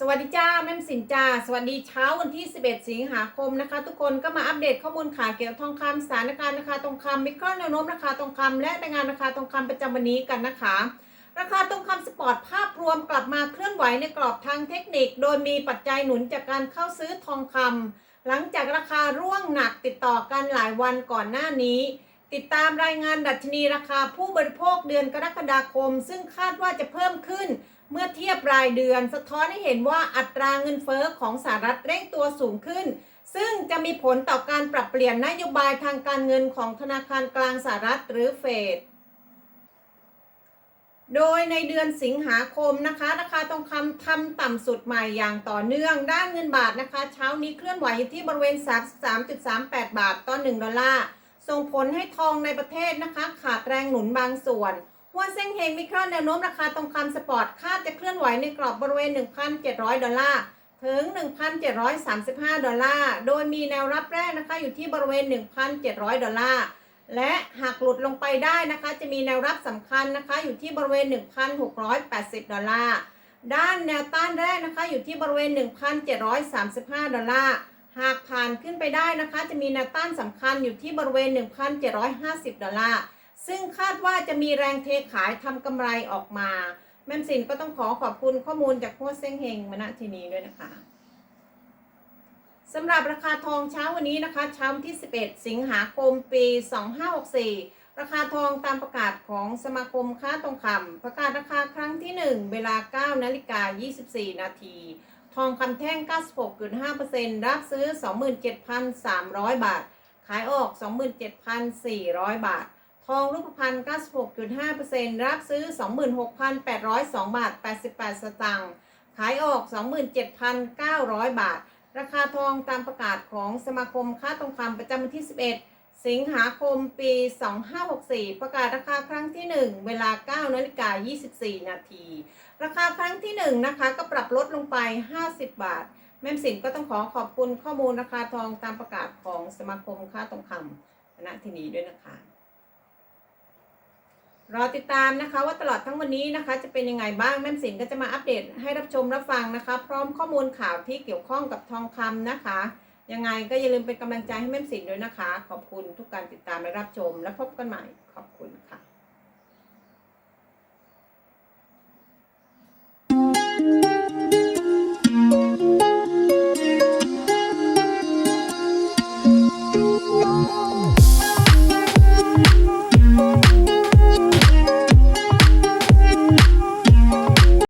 สวัสดีจ้าแม่มสินจ้าสวัสดีเช้าวันที่ 11 สิงหาคมนะคะ ทุกคนก็มาอัปเดตข้อมูลข่าวเกี่ยวกับทองคำสถานการณ์ราคาทองคำมิครอนแนวโน้มราคาทองคำและรายงานราคาทองคำประจำวันนี้กันนะคะ ราคาทองคำสปอร์ตภาพรวมกลับมาเคลื่อนไหวในกรอบทางเทคนิค โดยมีปัจจัยหนุนจากการเข้าซื้อทองคำหลังจากราคาร่วงหนักติดต่อกันหลายวันก่อนหน้านี้ ติดตามรายงานดัชนีราคาผู้บริโภคเดือนกรกฎาคม ซึ่งคาดว่าจะเพิ่มขึ้น เมื่อเทียบรายเดือนสะท้อนให้เห็นว่าอัตราเงินเฟอ้อของสหรัฐเร่งตัวสูงขึ้น ซึ่งจะมีผลต่อการปรับเปลี่ยนนโยบายทางการเงินของธนาคารกลางสหรัฐหรือเฟดโดยในเดือนสิงหาคมนะคะ ราคาทองคำทำต่ำสุดใหม่อย่างต่อเนื่อง ด้านเงินบาทนะคะ เช้านี้เคลื่อนไหวอยู่ที่บริเวณ 33.38 บาทต่อ 1 ดอลลาร์ ส่งผลให้ทองในประเทศนะคะ ขาดแรงหนุนบางส่วน หัวเส้งเฮงมิครอนแนวโน้มราคาทองคำสปอร์ตคาดจะเคลื่อนไหวในกรอบบริเวณ 1,700 ดอลลาร์ถึง 1,735 ดอลลาร์ โดยมีแนวรับแรกนะคะอยู่ที่บริเวณ 1,700 ดอลลาร์ และหากหลุดลงไปได้นะคะ จะมีแนวรับสำคัญนะคะอยู่ที่บริเวณ 1,680 ดอลลาร์ ด้านแนวต้านแรกนะคะอยู่ที่บริเวณ 1,735 ดอลลาร์ หากผ่านขึ้นไปได้นะคะ จะมีแนวต้านสำคัญอยู่ที่บริเวณ 1,750 ดอลลาร์ ซึ่งคาดว่าจะมีแรงเทขายทำกำไรออกมา แม่มสินก็ต้องขอขอบคุณข้อมูลจากโค้ชเซ้งเฮงมาณที่นี้ด้วยนะคะสำหรับราคาทองเช้าวันนี้นะคะเช้าที่ 11 สิงหาคมปี 2564 ราคาทองตามประกาศของสมาคมค้าทองคำประกาศราคาครั้งที่ 1 เวลา 9 นาฬิกา 24 นาทีทองคำแท่ง 96.5%รับซื้อ 27,300 บาท ขายออก 27,400 บาท ทองรูปพรรณ96.5%รับซื้อ 26,802 บาท 88 สตางค์ขายออก 27,900 บาท ราคาทองตามประกาศของสมาคมค้าทองคำประจำวันที่ 11 สิงหาคมปี 2564 ประกาศราคาครั้งที่ 1 เวลา 9นาฬิกา24 นาที ราคาครั้งที่ 1 นะคะ ก็ปรับลดลงไป 50 บาท แม่มสินก็ต้องขอขอบคุณข้อมูลราคาทองตามประกาศของสมาคมค้าทองคำณที่นี้ด้วยนะคะ รอติดตามนะคะว่าตลอดทั้งวันนี้นะคะ จะเป็นยังไงบ้างแม่มสินก็จะมาอัปเดตให้รับชมรับฟังนะคะ พร้อมข้อมูลข่าวที่เกี่ยวข้องกับทองคำนะคะ ยังไงก็อย่าลืมเป็นกำลังใจให้แม่มสินด้วยนะคะ ขอบคุณทุกการติดตามและรับชม และพบกันใหม่ขอบคุณค่ะ